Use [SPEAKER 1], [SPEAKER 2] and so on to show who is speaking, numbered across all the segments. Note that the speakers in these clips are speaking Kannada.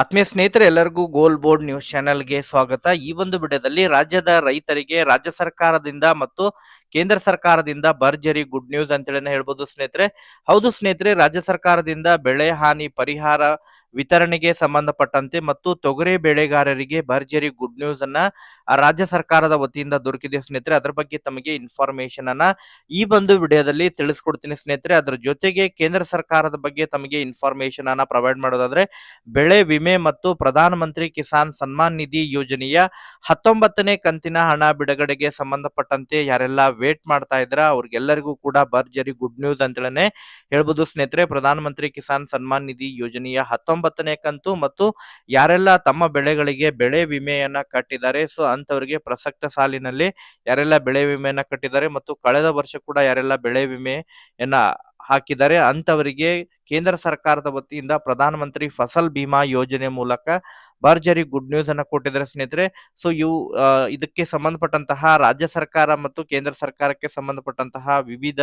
[SPEAKER 1] ಆತ್ಮೀಯ ಸ್ನೇಹಿತರೆ, ಎಲ್ಲರಿಗೂ ಗೋಲ್ ಬೋರ್ಡ್ ನ್ಯೂಸ್ ಚಾನೆಲ್ಗೆ ಸ್ವಾಗತ. ಈ ಒಂದು ವಿಡಿಯೋದಲ್ಲಿ ರಾಜ್ಯದ ರೈತರಿಗೆ, ರಾಜ್ಯ ಸರ್ಕಾರದಿಂದ ಮತ್ತು ಕೇಂದ್ರ ಸರ್ಕಾರದಿಂದ ಭರ್ಜರಿ ಗುಡ್ ನ್ಯೂಸ್ ಅಂತೇಳಿ ಹೇಳ್ಬೋದು ಸ್ನೇಹಿತರೆ. ಹೌದು ಸ್ನೇಹಿತರೆ, ರಾಜ್ಯ ಸರ್ಕಾರದಿಂದ ಬೆಳೆ ಹಾನಿ ಪರಿಹಾರ ವಿತರಣೆಗೆ ಸಂಬಂಧಪಟ್ಟಂತೆ ಮತ್ತು ತೊಗರಿ ಬೆಳೆಗಾರರಿಗೆ ಭರ್ಜರಿ ಗುಡ್ ನ್ಯೂಸ್ ಅನ್ನ ರಾಜ್ಯ ಸರ್ಕಾರದ ವತಿಯಿಂದ ದೊರಕಿದೆ ಸ್ನೇಹಿತರೆ. ಅದರ ಬಗ್ಗೆ ತಮಗೆ ಇನ್ಫಾರ್ಮೇಶನ್ ಅನ್ನ ಈ ಒಂದು ವಿಡಿಯೋದಲ್ಲಿ ತಿಳಿಸ್ಕೊಡ್ತೀನಿ ಸ್ನೇಹಿತರೆ. ಅದರ ಜೊತೆಗೆ ಕೇಂದ್ರ ಸರ್ಕಾರದ ಬಗ್ಗೆ ತಮಗೆ ಇನ್ಫಾರ್ಮೇಶನ್ ಅನ್ನ ಪ್ರೊವೈಡ್ ಮಾಡೋದಾದ್ರೆ, ಬೆಳೆ ವಿಮೆ ಮತ್ತು ಪ್ರಧಾನಮಂತ್ರಿ ಕಿಸಾನ್ ಸನ್ಮಾನ್ ನಿಧಿ ಯೋಜನೆಯ ಹತ್ತೊಂಬತ್ತನೇ ಕಂತಿನ ಹಣ ಬಿಡುಗಡೆಗೆ ಸಂಬಂಧಪಟ್ಟಂತೆ ಯಾರೆಲ್ಲ ವೇಟ್ ಮಾಡ್ತಾ ಇದ್ರ, ಅವ್ರಿಗೆಲ್ಲರಿಗೂ ಕೂಡ ಭರ್ಜರಿ ಗುಡ್ ನ್ಯೂಸ್ ಅಂತೇಳನೆ ಹೇಳ್ಬೋದು ಸ್ನೇಹಿತರೆ. ಪ್ರಧಾನಮಂತ್ರಿ ಕಿಸಾನ್ ಸನ್ಮಾನ್ ನಿಧಿ ಯೋಜನೆಯ ಹತ್ತೊಂಬತ್ತನೇ ಕಂತು ಮತ್ತು ಯಾರೆಲ್ಲ ತಮ್ಮ ಬೆಳೆಗಳಿಗೆ ಬೆಳೆ ವಿಮೆಯನ್ನ ಕಟ್ಟಿದ್ದಾರೆ, ಸೊ ಅಂತವರಿಗೆ ಪ್ರಸಕ್ತ ಸಾಲಿನಲ್ಲಿ ಯಾರೆಲ್ಲ ಬೆಳೆ ವಿಮೆಯನ್ನ ಕಟ್ಟಿದ್ದಾರೆ ಮತ್ತು ಕಳೆದ ವರ್ಷ ಕೂಡ ಯಾರೆಲ್ಲ ಬೆಳೆ ವಿಮೆಯನ್ನ ಹಾಕಿದ್ದಾರೆ ಅಂತವರಿಗೆ ಕೇಂದ್ರ ಸರ್ಕಾರದ ವತಿಯಿಂದ ಪ್ರಧಾನಮಂತ್ರಿ ಫಸಲ್ ಬಿಮಾ ಯೋಜನೆ ಮೂಲಕ ಭರ್ಜರಿ ಗುಡ್ ನ್ಯೂಸ್ ಅನ್ನ ಕೊಟ್ಟಿದ್ದಾರೆ ಸ್ನೇಹಿತರೆ. ಸೊ ಇವು ಇದಕ್ಕೆ ಸಂಬಂಧಪಟ್ಟಂತಹ ರಾಜ್ಯ ಸರ್ಕಾರ ಮತ್ತು ಕೇಂದ್ರ ಸರ್ಕಾರಕ್ಕೆ ಸಂಬಂಧಪಟ್ಟಂತಹ ವಿವಿಧ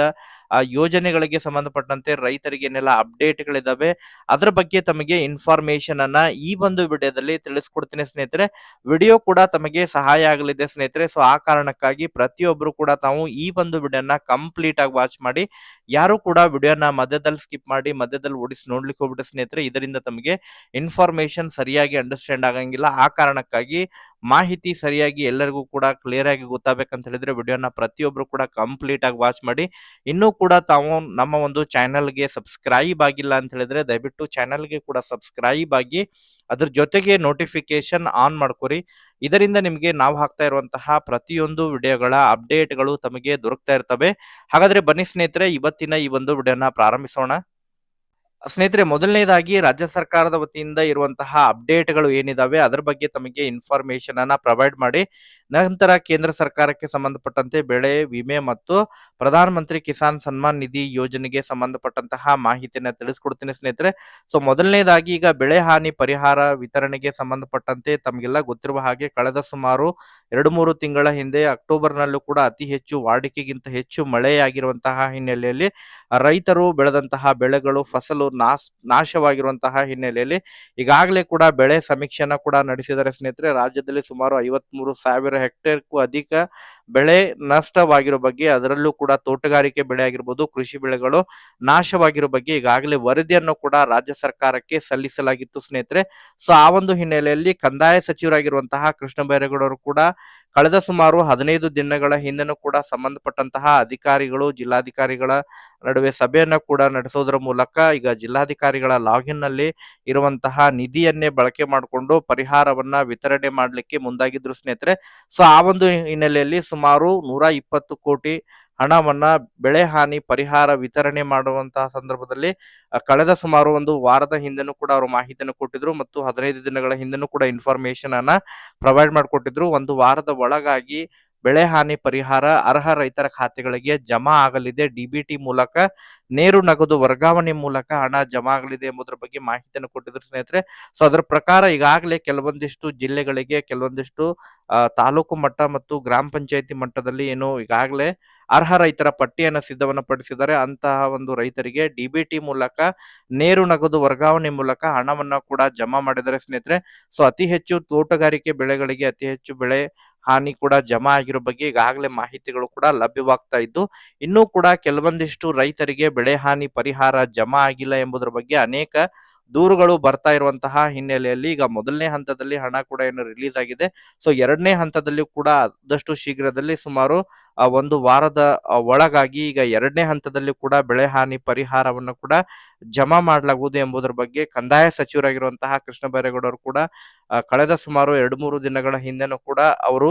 [SPEAKER 1] ಯೋಜನೆಗಳಿಗೆ ಸಂಬಂಧಪಟ್ಟಂತೆ ರೈತರಿಗೆ ಏನೆಲ್ಲ ಅಪ್ಡೇಟ್ಗಳಿದಾವೆ. ಅದರ ಬಗ್ಗೆ ತಮಗೆ ಇನ್ಫಾರ್ಮೇಶನ್ ಅನ್ನ ಈ ಒಂದು ವಿಡಿಯೋದಲ್ಲಿ ತಿಳಿಸ್ಕೊಡ್ತೀನಿ ಸ್ನೇಹಿತರೆ. ವಿಡಿಯೋ ಕೂಡ ತಮಗೆ ಸಹಾಯ ಆಗಲಿದೆ ಸ್ನೇಹಿತರೆ. ಸೊ ಆ ಕಾರಣಕ್ಕಾಗಿ ಪ್ರತಿಯೊಬ್ಬರು ಕೂಡ ತಾವು ಈ ಒಂದು ವಿಡಿಯೋನ ಕಂಪ್ಲೀಟ್ ಆಗಿ ವಾಚ್ ಮಾಡಿ. ಯಾರು ಕೂಡ ವಿಡಿಯೋನ ಮಧ್ಯದಲ್ಲಿ ಸ್ಕಿಪ್ ಮಾಡಿ ಮಧ್ಯದಲ್ಲಿ ಓಡಿಸಿ ನೋಡ್ಲಿಕ್ಕೆ ಹೋಗ್ಬಿಟ್ಟು ಸ್ನೇಹಿತರೆ, ಇದರಿಂದ ತಮಗೆ ಇನ್ಫಾರ್ಮೇಶನ್ ಸರಿಯಾಗಿ ಅಂಡರ್ಸ್ಟ್ಯಾಂಡ್ ಆಗಂಗಿಲ್ಲ. ಆ ಕಾರಣಕ್ಕಾಗಿ ಮಾಹಿತಿ ಸರಿಯಾಗಿ ಎಲ್ಲರಿಗೂ ಕೂಡ ಕ್ಲಿಯರ್ ಆಗಿ ಗೊತ್ತಾಗಬೇಕಂತ ಹೇಳಿದ್ರೆ ವಿಡಿಯೋನ ಪ್ರತಿಯೊಬ್ಬರು ಕೂಡ ಕಂಪ್ಲೀಟ್ ಆಗಿ ವಾಚ್ ಮಾಡಿ. ಇನ್ನೂ ಕೂಡ ತಾವು ನಮ್ಮ ಒಂದು ಚಾನೆಲ್ಗೆ ಸಬ್ಸ್ಕ್ರೈಬ್ ಆಗಿಲ್ಲ ಅಂತ ಹೇಳಿದ್ರೆ ದಯವಿಟ್ಟು ಚಾನೆಲ್ಗೆ ಕೂಡ ಸಬ್ಸ್ಕ್ರೈಬ್ ಆಗಿ ಅದ್ರ ಜೊತೆಗೆ ನೋಟಿಫಿಕೇಶನ್ ಆನ್ ಮಾಡ್ಕೊರಿ. ಇದರಿಂದ ನಿಮಗೆ ನಾವು ಹಾಕ್ತಾ ಇರುವಂತಹ ಪ್ರತಿಯೊಂದು ವಿಡಿಯೋಗಳ ಅಪ್ಡೇಟ್ಗಳು ತಮಗೆ ದೊರಕ್ತಾ ಇರ್ತವೆ. ಹಾಗಾದ್ರೆ ಬನ್ನಿ ಸ್ನೇಹಿತರೆ, ಇವತ್ತಿನ ಈ ಒಂದು ವಿಡಿಯೋನ ಪ್ರಾರಂಭಿಸೋಣ. ಸ್ನೇಹಿತರೆ, ಮೊದಲನೇದಾಗಿ ರಾಜ್ಯ ಸರ್ಕಾರದ ವತಿಯಿಂದ ಇರುವಂತಹ ಅಪ್ಡೇಟ್ಗಳು ಏನಿದಾವೆ, ಅದರ ಬಗ್ಗೆ ತಮಗೆ ಇನ್ಫಾರ್ಮೇಶನ್ ಅನ್ನ ಪ್ರೊವೈಡ್ ಮಾಡಿ, ನಂತರ ಕೇಂದ್ರ ಸರ್ಕಾರಕ್ಕೆ ಸಂಬಂಧಪಟ್ಟಂತೆ ಬೆಳೆ ವಿಮೆ ಮತ್ತು ಪ್ರಧಾನಮಂತ್ರಿ ಕಿಸಾನ್ ಸನ್ಮಾನ್ ನಿಧಿ ಯೋಜನೆಗೆ ಸಂಬಂಧಪಟ್ಟಂತಹ ಮಾಹಿತಿಯನ್ನ ತಿಳಿಸ್ಕೊಡ್ತೀನಿ ಸ್ನೇಹಿತರೆ. ಸೊ ಮೊದಲನೇದಾಗಿ ಈಗ ಬೆಳೆ ಹಾನಿ ಪರಿಹಾರ ವಿತರಣೆಗೆ ಸಂಬಂಧಪಟ್ಟಂತೆ ತಮಗೆಲ್ಲ ಗೊತ್ತಿರುವ ಹಾಗೆ ಕಳೆದ ಸುಮಾರು ಎರಡು ಮೂರು ತಿಂಗಳ ಹಿಂದೆ ಅಕ್ಟೋಬರ್ನಲ್ಲೂ ಕೂಡ ಅತಿ ಹೆಚ್ಚು ವಾಡಿಕೆಗಿಂತ ಹೆಚ್ಚು ಮಳೆಯಾಗಿರುವಂತಹ ಹಿನ್ನೆಲೆಯಲ್ಲಿ ರೈತರು ಬೆಳೆದಂತಹ ಬೆಳೆಗಳು, ಫಸಲು ನಾಶ್ ನಾಶವಾಗಿರುವಂತಹ ಹಿನ್ನೆಲೆಯಲ್ಲಿ ಈಗಾಗಲೇ ಕೂಡ ಬೆಳೆ ಸಮೀಕ್ಷೆನ ಕೂಡ ನಡೆಸಿದ್ದಾರೆ ಸ್ನೇಹಿತರೆ. ರಾಜ್ಯದಲ್ಲಿ ಸುಮಾರು ಐವತ್ಮೂರು ಸಾವಿರ ಹೆಕ್ಟೇರ್ಗೂ ಅಧಿಕ ಬೆಳೆ ನಷ್ಟವಾಗಿರೋ ಬಗ್ಗೆ ಅದರಲ್ಲೂ ಕೂಡ ತೋಟಗಾರಿಕೆ ಬೆಳೆ ಆಗಿರ್ಬೋದು, ಕೃಷಿ ಬೆಳೆಗಳು ನಾಶವಾಗಿರೋ ಬಗ್ಗೆ ಈಗಾಗಲೇ ವರದಿಯನ್ನು ಕೂಡ ರಾಜ್ಯ ಸರ್ಕಾರಕ್ಕೆ ಸಲ್ಲಿಸಲಾಗಿತ್ತು ಸ್ನೇಹಿತರೆ. ಸೊ, ಆ ಒಂದು ಹಿನ್ನೆಲೆಯಲ್ಲಿ ಕಂದಾಯ ಸಚಿವರಾಗಿರುವಂತಹ ಕೃಷ್ಣ ಬೈರೇಗೌಡರು ಕೂಡ ಕಳೆದ ಸುಮಾರು ಹದಿನೈದು ದಿನಗಳ ಹಿಂದೆನೂ ಕೂಡ ಸಂಬಂಧಪಟ್ಟಂತಹ ಅಧಿಕಾರಿಗಳು, ಜಿಲ್ಲಾಧಿಕಾರಿಗಳ ನಡುವೆ ಸಭೆಯನ್ನು ಕೂಡ ನಡೆಸೋದ್ರ ಮೂಲಕ ಈಗ ಜಿಲ್ಲಾಧಿಕಾರಿಗಳ ಲಾಗಿನ್ನಲ್ಲಿ ಇರುವಂತಹ ನಿಧಿಯನ್ನೇ ಬಳಕೆ ಮಾಡಿಕೊಂಡು ಪರಿಹಾರವನ್ನ ವಿತರಣೆ ಮಾಡಲಿಕ್ಕೆ ಮುಂದಾಗಿದ್ರು ಸ್ನೇಹಿತರೆ. ಸೊ, ಆ ಒಂದು ಹಿನ್ನೆಲೆಯಲ್ಲಿ ಸುಮಾರು ನೂರ ಇಪ್ಪತ್ತು ಕೋಟಿ ಹಣವನ್ನ ಬೆಳೆ ಹಾನಿ ಪರಿಹಾರ ವಿತರಣೆ ಮಾಡುವಂತಹ ಸಂದರ್ಭದಲ್ಲಿ ಕಳೆದ ಸುಮಾರು ಒಂದು ವಾರದ ಹಿಂದೆನೂ ಕೂಡ ಅವರು ಮಾಹಿತಿಯನ್ನು ಕೊಟ್ಟಿದ್ರು ಮತ್ತು ಹದಿನೈದು ದಿನಗಳ ಹಿಂದೆನೂ ಕೂಡ ಇನ್ಫಾರ್ಮೇಶನ್ ಅನ್ನ ಪ್ರೊವೈಡ್ ಮಾಡಿಕೊಟ್ಟಿದ್ರು. ಒಂದು ವಾರದ ಒಳಗಾಗಿ ಬೆಳೆ ಹಾನಿ ಪರಿಹಾರ, ಅರ್ಹ ರೈತರ ಖಾತೆಗಳಿಗೆ ಜಮಾ ಆಗಲಿದೆ. ಡಿಬಿಟಿ ಮೂಲಕ ನೇರು ನಗದು ವರ್ಗಾವಣೆ ಮೂಲಕ ಹಣ ಜಮಾ ಆಗಲಿದೆ ಎಂಬುದರ ಬಗ್ಗೆ ಮಾಹಿತಿಯನ್ನು ಕೊಟ್ಟಿದ್ರು ಸ್ನೇಹಿತರೆ. ಸೊ ಅದರ ಪ್ರಕಾರ ಈಗಾಗಲೇ ಕೆಲವೊಂದಿಷ್ಟು ಜಿಲ್ಲೆಗಳಿಗೆ ಕೆಲವೊಂದಿಷ್ಟು ತಾಲೂಕು ಮಟ್ಟ ಮತ್ತು ಗ್ರಾಮ ಪಂಚಾಯತಿ ಮಟ್ಟದಲ್ಲಿ ಏನು ಈಗಾಗಲೇ ಅರ್ಹ ರೈತರ ಪಟ್ಟಿಯನ್ನು ಸಿದ್ಧವನ್ನು ಪಡಿಸಿದರೆ ಅಂತಹ ಒಂದು ರೈತರಿಗೆ ಡಿಬಿಟಿ ಮೂಲಕ ನೇರು ನಗದು ವರ್ಗಾವಣೆ ಮೂಲಕ ಹಣವನ್ನು ಕೂಡ ಜಮಾ ಮಾಡಿದರೆ ಸ್ನೇಹಿತರೆ. ಸೊ ಅತಿ ಹೆಚ್ಚು ತೋಟಗಾರಿಕೆ ಬೆಳೆಗಳಿಗೆ ಅತಿ ಹೆಚ್ಚು ಬೆಳೆ ಹಾನಿ ಕೂಡ ಜಮಾ ಆಗಿರೋ ಬಗ್ಗೆ ಈಗಾಗಲೇ ಮಾಹಿತಿಗಳು ಕೂಡ ಲಭ್ಯವಾಗ್ತಾ ಇದ್ದು, ಇನ್ನೂ ಕೂಡ ಕೆಲವೊಂದಿಷ್ಟು ರೈತರಿಗೆ ಬೆಳೆ ಹಾನಿ ಪರಿಹಾರ ಜಮಾ ಆಗಿಲ್ಲ ಎಂಬುದರ ಬಗ್ಗೆ ಅನೇಕ ದೂರುಗಳು ಬರ್ತಾ ಇರುವಂತಹ ಹಿನ್ನೆಲೆಯಲ್ಲಿ ಈಗ ಮೊದಲನೇ ಹಂತದಲ್ಲಿ ಹಣ ಕೂಡ ಏನು ರಿಲೀಸ್ ಆಗಿದೆ. ಸೊ ಎರಡನೇ ಹಂತದಲ್ಲಿ ಕೂಡ ಆದಷ್ಟು ಶೀಘ್ರದಲ್ಲಿ ಸುಮಾರು ಒಂದು ವಾರದ ಒಳಗಾಗಿ ಈಗ ಎರಡನೇ ಹಂತದಲ್ಲಿ ಕೂಡ ಬೆಳೆ ಹಾನಿ ಪರಿಹಾರವನ್ನು ಕೂಡ ಜಮಾ ಮಾಡಲಾಗುವುದು ಎಂಬುದರ ಬಗ್ಗೆ ಕಂದಾಯ ಸಚಿವರಾಗಿರುವಂತಹ ಕೃಷ್ಣ ಬೈರೇಗೌಡರು ಕೂಡ ಕಳೆದ ಸುಮಾರು ಎರಡು ಮೂರು ದಿನಗಳ ಹಿಂದೆನೂ ಕೂಡ ಅವರು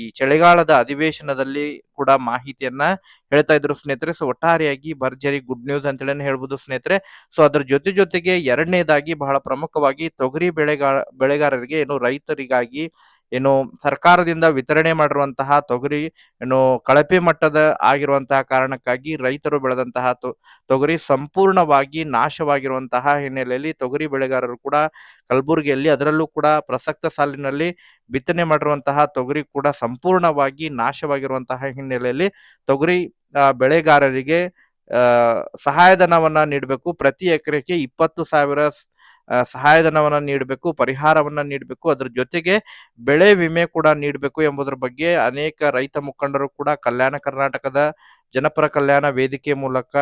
[SPEAKER 1] ಈ ಚಳಿಗಾಲದ ಅಧಿವೇಶನದಲ್ಲಿ ಕೂಡ ಮಾಹಿತಿಯನ್ನ ಹೇಳ್ತಾ ಇದ್ರು ಸ್ನೇಹಿತರೆ. ಸೊ ಒಟ್ಟಾರೆಯಾಗಿ ಭರ್ಜರಿ ಗುಡ್ ನ್ಯೂಸ್ ಅಂತೇಳಿ ಹೇಳ್ಬೋದು ಸ್ನೇಹಿತರೆ. ಸೊ ಅದ್ರ ಜೊತೆ ಜೊತೆಗೆ ಎರಡನೇದಾಗಿ ಬಹಳ ಪ್ರಮುಖವಾಗಿ ತೊಗರಿ ಬೆಳೆಗಾರ ಬೆಳೆಗಾರರಿಗೆ, ಏನು ರೈತರಿಗಾಗಿ ಏನು ಸರ್ಕಾರದಿಂದ ವಿತರಣೆ ಮಾಡಿರುವಂತಹ ತೊಗರಿ, ಏನು ಕಳಪೆ ಮಟ್ಟದ ಆಗಿರುವಂತಹ ಕಾರಣಕ್ಕಾಗಿ ರೈತರು ಬೆಳೆದಂತಹ ತೊಗರಿ ಸಂಪೂರ್ಣವಾಗಿ ನಾಶವಾಗಿರುವಂತಹ ಹಿನ್ನೆಲೆಯಲ್ಲಿ ತೊಗರಿ ಬೆಳೆಗಾರರು ಕೂಡ ಕಲಬುರಗಿಯಲ್ಲಿ ಅದರಲ್ಲೂ ಕೂಡ ಪ್ರಸಕ್ತ ಸಾಲಿನಲ್ಲಿ ಬಿತ್ತನೆ ಮಾಡಿರುವಂತಹ ತೊಗರಿ ಕೂಡ ಸಂಪೂರ್ಣವಾಗಿ ನಾಶವಾಗಿರುವಂತಹ ಹಿನ್ನೆಲೆಯಲ್ಲಿ ತೊಗರಿ ಬೆಳೆಗಾರರಿಗೆ ಸಹಾಯಧನವನ್ನು ನೀಡಬೇಕು. ಪ್ರತಿ ಎಕರೆಗೆ ಇಪ್ಪತ್ತು ಸಾವಿರ ಸಹಾಯಧನವನ್ನ ನೀಡಬೇಕು, ಪರಿಹಾರವನ್ನ ನೀಡಬೇಕು, ಅದರ ಜೊತೆಗೆ ಬೆಳೆ ವಿಮೆ ಕೂಡ ನೀಡಬೇಕು ಎಂಬುದರ ಬಗ್ಗೆ ಅನೇಕ ರೈತ ಮುಖಂಡರು ಕೂಡ ಕಲ್ಯಾಣ ಕರ್ನಾಟಕದ ಜನಪರ ಕಲ್ಯಾಣ ವೇದಿಕೆ ಮೂಲಕ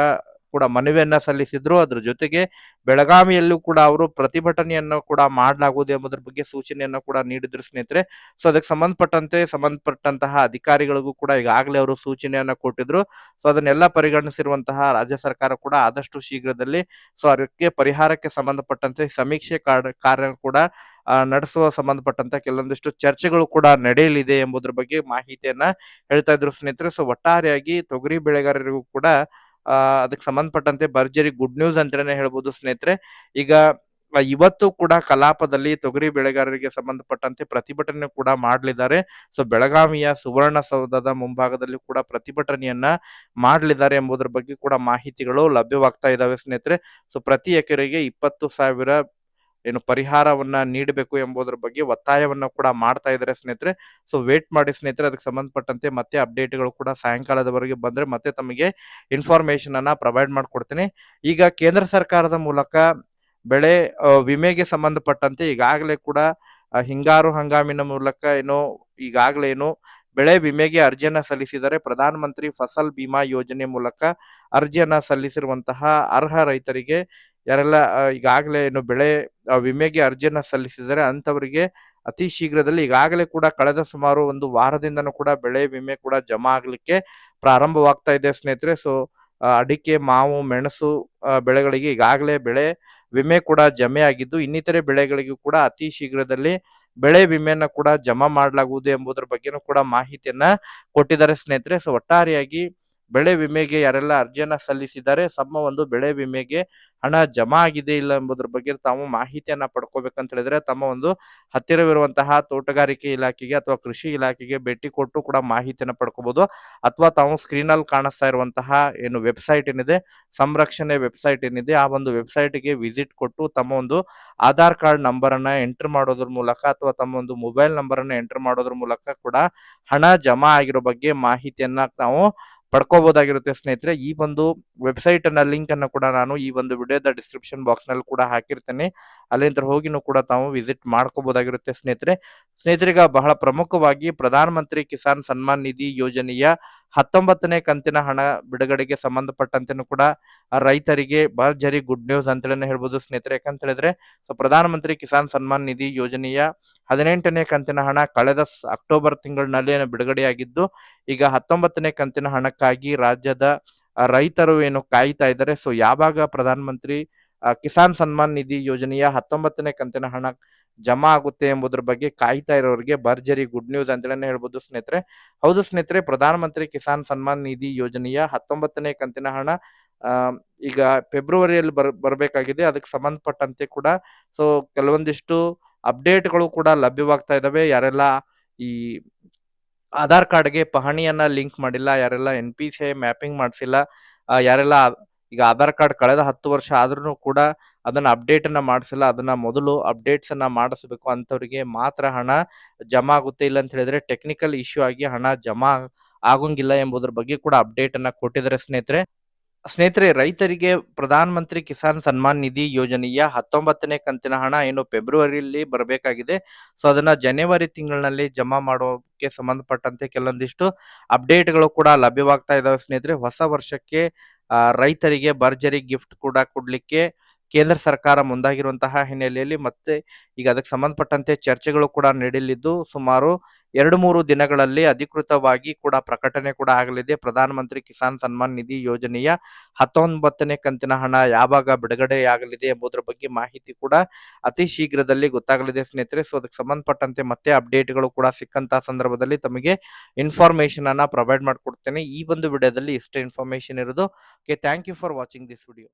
[SPEAKER 1] ಕೂಡ ಮನವಿಯನ್ನ ಸಲ್ಲಿಸಿದ್ರು. ಅದ್ರ ಜೊತೆಗೆ ಬೆಳಗಾವಿಯಲ್ಲೂ ಕೂಡ ಅವರು ಪ್ರತಿಭಟನೆಯನ್ನು ಕೂಡ ಮಾಡಲಾಗುವುದು ಎಂಬುದರ ಬಗ್ಗೆ ಸೂಚನೆಯನ್ನು ಕೂಡ ನೀಡಿದ್ರು ಸ್ನೇಹಿತರೆ. ಸೊ ಅದಕ್ಕೆ ಸಂಬಂಧಪಟ್ಟಂತೆ, ಸಂಬಂಧಪಟ್ಟಂತಹ ಅಧಿಕಾರಿಗಳಿಗೂ ಕೂಡ ಈಗಾಗಲೇ ಅವರು ಸೂಚನೆಯನ್ನ ಕೊಟ್ಟಿದ್ರು. ಸೊ ಅದನ್ನೆಲ್ಲ ಪರಿಗಣಿಸಿರುವಂತಹ ರಾಜ್ಯ ಸರ್ಕಾರ ಕೂಡ ಆದಷ್ಟು ಶೀಘ್ರದಲ್ಲಿ ಸೊ ಅದಕ್ಕೆ ಪರಿಹಾರಕ್ಕೆ ಸಂಬಂಧಪಟ್ಟಂತೆ ಸಮೀಕ್ಷೆ ಕಾರ್ಯ ಕೂಡ ನಡೆಸುವ ಸಂಬಂಧಪಟ್ಟಂತ ಕೆಲವೊಂದಿಷ್ಟು ಚರ್ಚೆಗಳು ಕೂಡ ನಡೆಯಲಿದೆ ಎಂಬುದರ ಬಗ್ಗೆ ಮಾಹಿತಿಯನ್ನ ಹೇಳ್ತಾ ಇದ್ರು ಸ್ನೇಹಿತರೆ. ಸೊ ಒಟ್ಟಾರೆಯಾಗಿ ತೊಗರಿ ಬೆಳೆಗಾರರಿಗೂ ಕೂಡ ಅದಕ್ಕೆ ಸಂಬಂಧಪಟ್ಟಂತೆ ಭರ್ಜರಿ ಗುಡ್ ನ್ಯೂಸ್ ಅಂತಾನೆ ಹೇಳ್ಬೋದು ಸ್ನೇಹಿತರೆ. ಈಗ ಇವತ್ತು ಕೂಡ ಕಲಾಪದಲ್ಲಿ ತೊಗರಿ ಬೆಳೆಗಾರರಿಗೆ ಸಂಬಂಧಪಟ್ಟಂತೆ ಪ್ರತಿಭಟನೆ ಕೂಡ ಮಾಡಲಿದ್ದಾರೆ. ಸೊ ಬೆಳಗಾವಿಯ ಸುವರ್ಣಸೌಧದ ಮುಂಭಾಗದಲ್ಲಿ ಕೂಡ ಪ್ರತಿಭಟನೆಯನ್ನ ಮಾಡಲಿದ್ದಾರೆ ಎಂಬುದರ ಬಗ್ಗೆ ಕೂಡ ಮಾಹಿತಿಗಳು ಲಭ್ಯವಾಗ್ತಾ ಇದಾವೆ ಸ್ನೇಹಿತರೆ. ಸೊ ಪ್ರತಿ ಎಕರೆಗೆ ಇಪ್ಪತ್ತು ಸಾವಿರ ಏನು ಪರಿಹಾರವನ್ನ ನೀಡಬೇಕು ಎಂಬುದರ ಬಗ್ಗೆ ಒತ್ತಾಯವನ್ನ ಕೂಡ ಮಾಡ್ತಾ ಸ್ನೇಹಿತರೆ. ಸೊ ವೇಟ್ ಮಾಡಿ ಸ್ನೇಹಿತರೆ, ಅದಕ್ಕೆ ಸಂಬಂಧಪಟ್ಟಂತೆ ಮತ್ತೆ ಅಪ್ಡೇಟ್ಗಳು ಕೂಡ ಸಾಯಂಕಾಲದವರೆಗೆ ಬಂದ್ರೆ ಮತ್ತೆ ತಮಗೆ ಇನ್ಫಾರ್ಮೇಶನ್ ಅನ್ನ ಪ್ರೊವೈಡ್ ಮಾಡ್ಕೊಡ್ತೀನಿ. ಈಗ ಕೇಂದ್ರ ಸರ್ಕಾರದ ಮೂಲಕ ಬೆಳೆ ವಿಮೆಗೆ ಸಂಬಂಧಪಟ್ಟಂತೆ ಈಗಾಗಲೇ ಕೂಡ ಹಿಂಗಾರು ಹಂಗಾಮಿನ ಮೂಲಕ ಏನು ಈಗಾಗಲೇ ಏನು ಬೆಳೆ ವಿಮೆಗೆ ಅರ್ಜಿಯನ್ನ ಸಲ್ಲಿಸಿದರೆ ಪ್ರಧಾನ ಮಂತ್ರಿ ಫಸಲ್ ಬಿಮಾ ಯೋಜನೆ ಮೂಲಕ ಅರ್ಜಿಯನ್ನ ಸಲ್ಲಿಸಿರುವಂತಹ ಅರ್ಹ ರೈತರಿಗೆ ಯಾರೆಲ್ಲ ಈಗಾಗಲೇ ಏನು ಬೆಳೆ ವಿಮೆಗೆ ಅರ್ಜಿಯನ್ನ ಸಲ್ಲಿಸಿದರೆ ಅಂತವರಿಗೆ ಅತಿ ಶೀಘ್ರದಲ್ಲಿ ಈಗಾಗಲೇ ಕೂಡ ಕಳೆದ ಸುಮಾರು ಒಂದು ವಾರದಿಂದನೂ ಕೂಡ ಬೆಳೆ ವಿಮೆ ಕೂಡ ಜಮಾ ಆಗ್ಲಿಕ್ಕೆ ಪ್ರಾರಂಭವಾಗ್ತಾ ಇದೆ ಸ್ನೇಹಿತರೆ. ಸೊ ಅಡಿಕೆ, ಮಾವು, ಮೆಣಸು ಬೆಳೆಗಳಿಗೆ ಈಗಾಗಲೇ ಬೆಳೆ ವಿಮೆ ಕೂಡ ಜಮೆ ಆಗಿದ್ದು, ಇನ್ನಿತರೆ ಬೆಳೆಗಳಿಗೂ ಕೂಡ ಅತಿ ಶೀಘ್ರದಲ್ಲಿ ಬೆಳೆ ವಿಮೆಯನ್ನು ಕೂಡ ಜಮಾ ಮಾಡಲಾಗುವುದು ಎಂಬುದರ ಬಗ್ಗೆನೂ ಕೂಡ ಮಾಹಿತಿಯನ್ನ ಕೊಟ್ಟಿದ್ದಾರೆ ಸ್ನೇಹಿತರೆ. ಸೊ, ಒಟ್ಟಾರೆಯಾಗಿ ಬೆಳೆ ವಿಮೆಗೆ ಯಾರೆಲ್ಲ ಅರ್ಜಿಯನ್ನ ಸಲ್ಲಿಸಿದ್ದಾರೆ, ತಮ್ಮ ಒಂದು ಬೆಳೆ ವಿಮೆಗೆ ಹಣ ಜಮಾ ಆಗಿದೆ ಇಲ್ಲ ಎಂಬುದರ ಬಗ್ಗೆ ತಾವು ಮಾಹಿತಿಯನ್ನ ಪಡ್ಕೋಬೇಕಂತ ಹೇಳಿದ್ರೆ ತಮ್ಮ ಒಂದು ಹತ್ತಿರವಿರುವಂತಹ ತೋಟಗಾರಿಕೆ ಇಲಾಖೆಗೆ ಅಥವಾ ಕೃಷಿ ಇಲಾಖೆಗೆ ಭೇಟಿ ಕೊಟ್ಟು ಕೂಡ ಮಾಹಿತಿಯನ್ನ ಪಡ್ಕೋಬಹುದು ಅಥವಾ ತಾವು ಸ್ಕ್ರೀನ್ ಅಲ್ಲಿ ಕಾಣಿಸ್ತಾ ಇರುವಂತಹ ಏನು ವೆಬ್ಸೈಟ್ ಏನಿದೆ, ಸಂರಕ್ಷಣೆ ವೆಬ್ಸೈಟ್ ಏನಿದೆ, ಆ ಒಂದು ವೆಬ್ಸೈಟ್ಗೆ ವಿಸಿಟ್ ಕೊಟ್ಟು ತಮ್ಮ ಒಂದು ಆಧಾರ್ ಕಾರ್ಡ್ ನಂಬರ್ ಅನ್ನ ಎಂಟರ್ ಮಾಡೋದ್ರ ಮೂಲಕ ಅಥವಾ ತಮ್ಮ ಒಂದು ಮೊಬೈಲ್ ನಂಬರ್ ಅನ್ನ ಎಂಟರ್ ಮಾಡೋದ್ರ ಮೂಲಕ ಕೂಡ ಹಣ ಜಮಾ ಆಗಿರೋ ಬಗ್ಗೆ ಮಾಹಿತಿಯನ್ನ ನಾವು ಪಡ್ಕೋಬಹುದಾಗಿರುತ್ತೆ ಸ್ನೇಹಿತರೆ. ಈ ಒಂದು ವೆಬ್ಸೈಟ್ ಅನ್ನ ಲಿಂಕ್ ಅನ್ನ ಕೂಡ ನಾನು ಈ ಒಂದು ವಿಡಿಯೋದ ಡಿಸ್ಕ್ರಿಪ್ಷನ್ ಬಾಕ್ಸ್ನಲ್ಲಿ ಕೂಡ ಹಾಕಿರ್ತೇನೆ. ಅಲ್ಲಿಂದ ಹೋಗಿನೂ ಕೂಡ ತಾವು ವಿಸಿಟ್ ಮಾಡ್ಕೋಬಹುದಾಗಿರುತ್ತೆ ಸ್ನೇಹಿತರೆ. ಸ್ನೇಹಿತರಿಗ ಬಹಳ ಪ್ರಮುಖವಾಗಿ ಪ್ರಧಾನ ಮಂತ್ರಿ ಕಿಸಾನ್ ಸನ್ಮಾನ್ ನಿಧಿ ಯೋಜನೆಯ ಹತ್ತೊಂಬತ್ತನೇ ಕಂತಿನ ಹಣ ಬಿಡುಗಡೆಗೆ ಸಂಬಂಧಪಟ್ಟಂತೆನೂ ಕೂಡ ರೈತರಿಗೆ ಭರ್ಜರಿ ಗುಡ್ ನ್ಯೂಸ್ ಅಂತೇಳಿ ಹೇಳ್ಬೋದು. ಸ್ನೇಹಿತರೆ ಯಾಕಂತ ಹೇಳಿದ್ರೆ ಸೊ ಪ್ರಧಾನಮಂತ್ರಿ ಕಿಸಾನ್ ಸನ್ಮಾನ್ ನಿಧಿ ಯೋಜನೆಯ ಹದಿನೆಂಟನೇ ಕಂತಿನ ಹಣ ಕಳೆದ ಅಕ್ಟೋಬರ್ ತಿಂಗಳಿನಲ್ಲಿ ಬಿಡುಗಡೆಯಾಗಿದ್ದು ಈಗ ಹತ್ತೊಂಬತ್ತನೇ ಕಂತಿನ ಹಣಕ್ಕಾಗಿ ರಾಜ್ಯದ ರೈತರು ಏನು ಕಾಯ್ತಾ ಇದ್ದಾರೆ. ಸೊ ಯಾವಾಗ ಪ್ರಧಾನ ಮಂತ್ರಿ ಆ, ಕಿಸಾನ್ ಸನ್ಮಾನ್ ನಿಧಿ ಯೋಜನೆಯ ಹತ್ತೊಂಬತ್ತನೇ ಕಂತಿನ ಹಣ ಜಮಾ ಆಗುತ್ತೆ ಎಂಬುದರ ಬಗ್ಗೆ ಕಾಯ್ತಾ ಇರೋರಿಗೆ ಭರ್ಜರಿ ಗುಡ್ ನ್ಯೂಸ್ ಅಂತೇಳಿ ಹೇಳ್ಬೋದು ಸ್ನೇಹಿತರೆ. ಹೌದು ಸ್ನೇಹಿತರೆ, ಪ್ರಧಾನಮಂತ್ರಿ ಕಿಸಾನ್ ಸನ್ಮಾನ್ ನಿಧಿ ಯೋಜನೆಯ ಹತ್ತೊಂಬತ್ತನೇ ಕಂತಿನ ಹಣ ಈಗ ಫೆಬ್ರವರಿಯಲ್ಲಿ ಬರ್, ಬರಬೇಕಾಗಿದೆ. ಅದಕ್ಕೆ ಸಂಬಂಧಪಟ್ಟಂತೆ ಕೂಡ ಸೊ ಕೆಲವೊಂದಿಷ್ಟು ಅಪ್ಡೇಟ್ಗಳು ಕೂಡ ಲಭ್ಯವಾಗ್ತಾ ಇದ್ದಾವೆ ಯಾರೆಲ್ಲ ಈ ಆಧಾರ್ ಕಾರ್ಡ್ಗೆ ಪಹಣಿಯನ್ನ ಲಿಂಕ್ ಮಾಡಿಲ್ಲ, ಯಾರೆಲ್ಲ ಎನ್ ಪಿ ಸಿ ಮ್ಯಾಪಿಂಗ್ ಮಾಡಿಸಿಲ್ಲ ಯಾರೆಲ್ಲ ಈಗ ಆಧಾರ್ ಕಾರ್ಡ್ ಕಳೆದ ಹತ್ತು ವರ್ಷ ಆದ್ರೂ ಕೂಡ ಅದನ್ನ ಅಪ್ಡೇಟ್ ಅನ್ನ ಮಾಡಿಸಿಲ್ಲ, ಅದನ್ನ ಮೊದಲು ಅಪ್ಡೇಟ್ಸ್ ಅನ್ನ ಮಾಡಿಸ್ಬೇಕು ಅಂತವರಿಗೆ ಮಾತ್ರ ಹಣ ಜಮಾ ಆಗುತ್ತೆ. ಇಲ್ಲ ಅಂತ ಹೇಳಿದ್ರೆ ಟೆಕ್ನಿಕಲ್ ಇಶ್ಯೂ ಆಗಿ ಹಣ ಜಮಾ ಆಗೋಂಗಿಲ್ಲ ಎಂಬುದರ ಬಗ್ಗೆ ಕೂಡ ಅಪ್ಡೇಟ್ ಅನ್ನ ಕೊಟ್ಟಿದ್ದಾರೆ ಸ್ನೇಹಿತರೆ. ಸ್ನೇಹಿತರೆ, ರೈತರಿಗೆ ಪ್ರಧಾನ ಮಂತ್ರಿ ಕಿಸಾನ್ ಸನ್ಮಾನ್ ನಿಧಿ ಯೋಜನೆಯ ಹತ್ತೊಂಬತ್ತನೇ ಕಂತಿನ ಹಣ ಏನು ಫೆಬ್ರವರಿಯಲ್ಲಿ ಬರಬೇಕಾಗಿದೆ. ಸೊ ಅದನ್ನ ಜನವರಿ ತಿಂಗಳಿನಲ್ಲಿ ಜಮಾ ಮಾಡೋಕೆ ಸಂಬಂಧಪಟ್ಟಂತೆ ಕೆಲವೊಂದಿಷ್ಟು ಅಪ್ಡೇಟ್ಗಳು ಕೂಡ ಲಭ್ಯವಾಗ್ತಾ ಇದಾವೆ ಸ್ನೇಹಿತರೆ. ಹೊಸ ವರ್ಷಕ್ಕೆ ರೈತರಿಗೆ ಭರ್ಜರಿ ಗಿಫ್ಟ್ ಕೂಡ ಕೊಡ್ಲಿಕ್ಕೆ ಕೇಂದ್ರ ಸರ್ಕಾರ ಮುಂದಾಗಿರುವಂತಹ ಹಿನ್ನೆಲೆಯಲ್ಲಿ ಮತ್ತೆ ಈಗ ಅದಕ್ಕೆ ಸಂಬಂಧಪಟ್ಟಂತೆ ಚರ್ಚೆಗಳು ಕೂಡ ನಡೆಯಲಿದ್ದು, ಸುಮಾರು ಎರಡು ಮೂರು ದಿನಗಳಲ್ಲಿ ಅಧಿಕೃತವಾಗಿ ಕೂಡ ಪ್ರಕಟಣೆ ಕೂಡ ಆಗಲಿದೆ. ಪ್ರಧಾನಮಂತ್ರಿ ಕಿಸಾನ್ ಸನ್ಮಾನ್ ನಿಧಿ ಯೋಜನೆಯ ಹತ್ತೊಂಬತ್ತನೇ ಕಂತಿನ ಹಣ ಯಾವಾಗ ಬಿಡುಗಡೆಯಾಗಲಿದೆ ಎಂಬುದರ ಬಗ್ಗೆ ಮಾಹಿತಿ ಕೂಡ ಅತಿ ಶೀಘ್ರದಲ್ಲಿ ಗೊತ್ತಾಗಲಿದೆ ಸ್ನೇಹಿತರೆ. ಸೊ ಅದಕ್ಕೆ ಸಂಬಂಧಪಟ್ಟಂತೆ ಮತ್ತೆ ಅಪ್ಡೇಟ್ಗಳು ಕೂಡ ಸಿಕ್ಕಂತಹ ಸಂದರ್ಭದಲ್ಲಿ ತಮಗೆ ಇನ್ಫಾರ್ಮೇಶನ್ ಅನ್ನ ಪ್ರೊವೈಡ್ ಮಾಡಿಕೊಡ್ತೇನೆ. ಈ ಒಂದು ವಿಡಿಯೋದಲ್ಲಿ ಇಷ್ಟೇ ಇನ್ಫಾರ್ಮೇಶನ್ ಇರೋದು. Okay thank you for watching this video